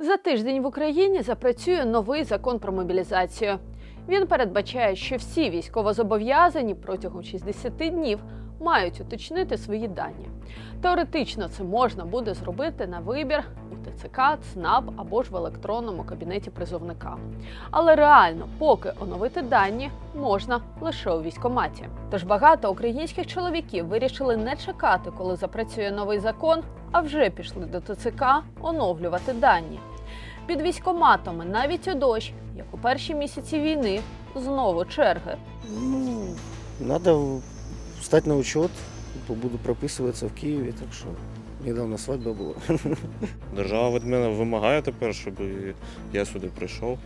За тиждень в Україні запрацює новий закон про мобілізацію. Він передбачає, що всі військовозобов'язані протягом 60 днів мають уточнити свої дані. Теоретично це можна буде зробити на вибір у ТЦК, ЦНАП або ж в електронному кабінеті призовника. Але реально, поки оновити дані можна лише у військкоматі. Тож багато українських чоловіків вирішили не чекати, коли запрацює новий закон, а вже пішли до ТЦК оновлювати дані. Під військкоматами навіть у дощ, як у перші місяці війни, знову черги. Ну, надо встать на учет, буду прописуватися в Києві, так що недавно свадьба була. Держава від мене вимагає тепер, щоб я сюди прийшов.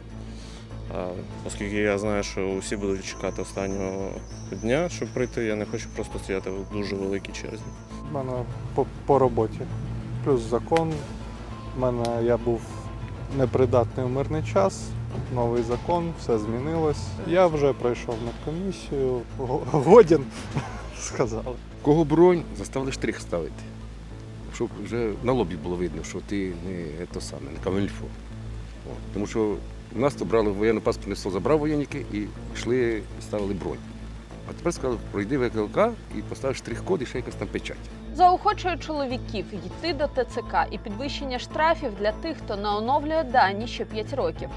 А, оскільки я знаю, що усі будуть чекати останнього дня, щоб прийти, я не хочу просто стояти в дуже великій черзі. У мене по, по роботі. Плюс закон. У мене я був непридатний у мирний час, новий закон, все змінилось. Я вже пройшов на комісію, го- годен, сказали. Кого бронь, заставили штрих ставити. Щоб вже на лобі було видно, що ти не то саме, не камельфо. Тому що в нас то брали воєнну паспортне стол, забрав воєнники і йшли, ставили бронь. А тепер сказали, пройди ВКЛК і поставиш штрих-код і ще якась там печать. Заохочує чоловіків йти до ТЦК і підвищення штрафів для тих, хто не оновлює дані ще 5 років.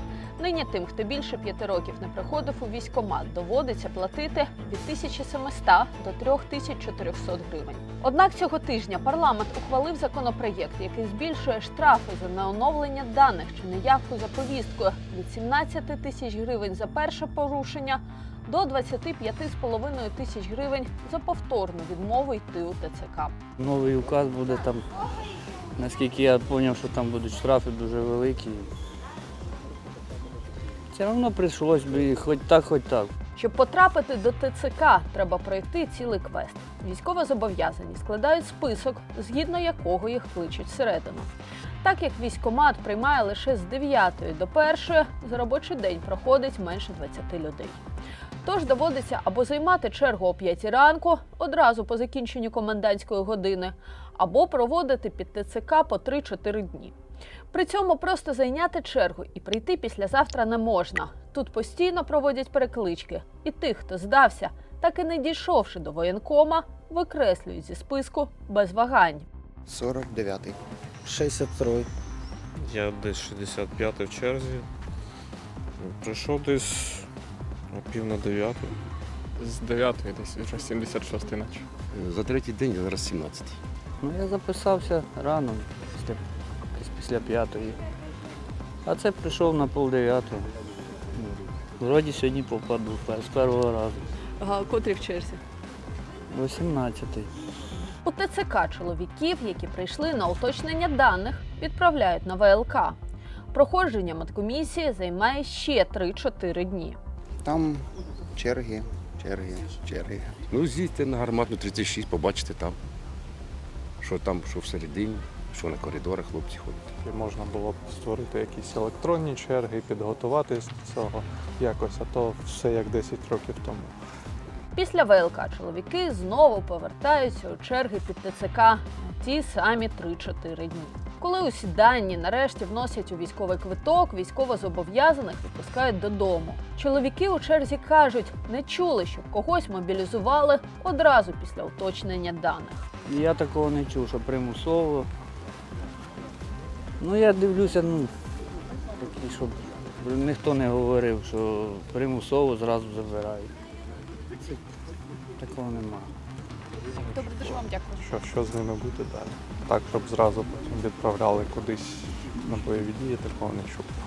Нині тим, хто більше 5 років не приходив у військкомат, доводиться платити від 1700 до 3400 гривень. Однак цього тижня парламент ухвалив законопроєкт, який збільшує штрафи за неоновлення даних чи неявку за повісткою від 17 тисяч гривень за перше порушення до 25,5 тисяч гривень за повторну відмову йти у ТЦК. Новий указ буде там. Наскільки я зрозумів, що там будуть штрафи дуже великі. Все одно прийшлось би хоч так, хоч так. Щоб потрапити до ТЦК, треба пройти цілий квест. Військовозобов'язані складають список, згідно якого їх кличуть всередину. Так як військкомат приймає лише з 9 до 1, за робочий день проходить менше 20 людей. Тож доводиться або займати чергу о 5 ранку одразу по закінченню комендантської години, або проводити під ТЦК по 3-4 дні. При цьому просто зайняти чергу і прийти післязавтра не можна. Тут постійно проводять переклички, і тих, хто здався, так і не дійшовши до воєнкома, викреслюють зі списку без вагань. 49-й. 62 Я десь 65 в черзі. Прийшов десь о пів на дев'яту. З 9 десь вже 76 наче. За третій день зараз 17. Ну я записався рано, після, десь після п'ятої. А це прийшов на пол дев'ятого. Ну, Вроді сьогодні попаду з першого разу. Котрі в черзі? 18-й. У ТЦК чоловіків, які прийшли на уточнення даних, відправляють на ВЛК. Проходження медкомісії займає ще 3-4 дні. Там черги, черги, черги. Ну, з'їдьте на гарматну 36, побачите там, що там, що всередині, що на коридорах хлопці ходять. Можна було б створити якісь електронні черги, підготуватись до цього якось, а то все як 10 років тому. Після ВЛК чоловіки знову повертаються у черги під ТЦК на ті самі 3-4 дні. Коли усі дані нарешті вносять у військовий квиток, військовозобов'язаних відпускають додому. Чоловіки у черзі кажуть, не чули, щоб когось мобілізували одразу після уточнення даних. Я такого не чув, що примусово. Ну я дивлюся, ну, такі, щоб ніхто не говорив, що примусово зразу забирають. Такого немає. Добре, дуже вам дякую. Що, що з ними буде далі? Так, щоб зразу потім відправляли кудись на бойові дії, такого не чув.